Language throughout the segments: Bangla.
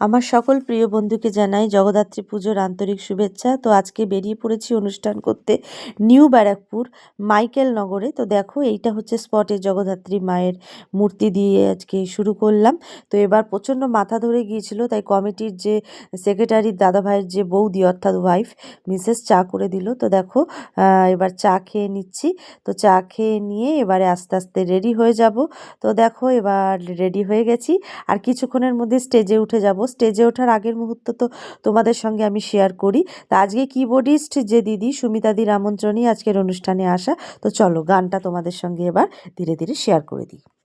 আমার সকল প্রিয় বন্ধুকে জানাই জগদ্ধাত্রী পুজোর আন্তরিক শুভেচ্ছা। তো আজকে বেরিয়ে পড়েছি অনুষ্ঠান করতে নিউ ব্যারাকপুর, মাইকেল নগরে। তো দেখো, এইটা হচ্ছে স্পটে জগদ্ধাত্রী মায়ের মূর্তি দিয়ে আজকে শুরু করলাম। তো এবার প্রচণ্ড মাথা ধরে গিয়েছিল, তাই কমিটির যে সেক্রেটারির দাদাভাইয়ের যে বৌদি, অর্থাৎ ওয়াইফ মিসেস চা করে দিল। তো দেখো এবার চা খেয়ে নিচ্ছি। তো চা খেয়ে নিয়ে এবারে আস্তে আস্তে রেডি হয়ে যাব। তো দেখো, এবার রেডি হয়ে গেছি। আর কিছুক্ষণের মধ্যে স্টেজে উঠে যাব। স্টেজে ওঠার আগের মুহূর্ত তো তোমাদের সঙ্গে আমি শেয়ার করি। তা আজকে কিবোর্ডিস্ট যে দিদি সুমিতাদির আমন্ত্রণই আজকের অনুষ্ঠানে আসা। তো চলো গানটা তোমাদের সঙ্গে এবার ধীরে ধীরে শেয়ার করে দিই।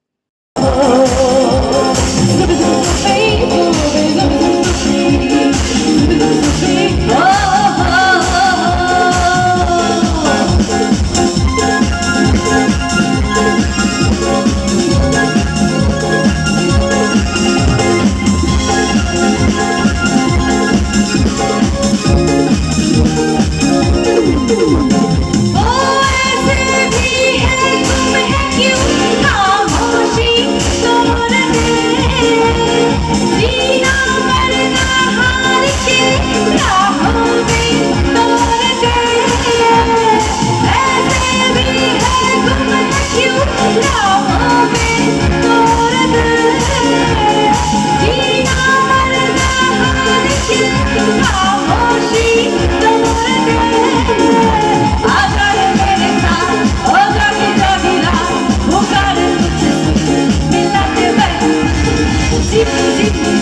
जिमी जिमी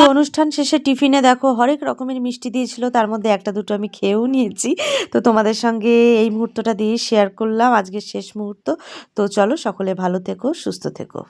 তো অনুষ্ঠান শেষে টিফিনে দেখো হরেক রকমের মিষ্টি দিয়েছিল, তার মধ্যে একটা দুটো আমি খেয়েও নিয়েছি। তো তোমাদের সঙ্গে এই মুহূর্তটা দিয়ে শেয়ার করলাম, আজকের শেষ মুহূর্ত। তো চলো সকলে ভালো থেকো, সুস্থ থেকো।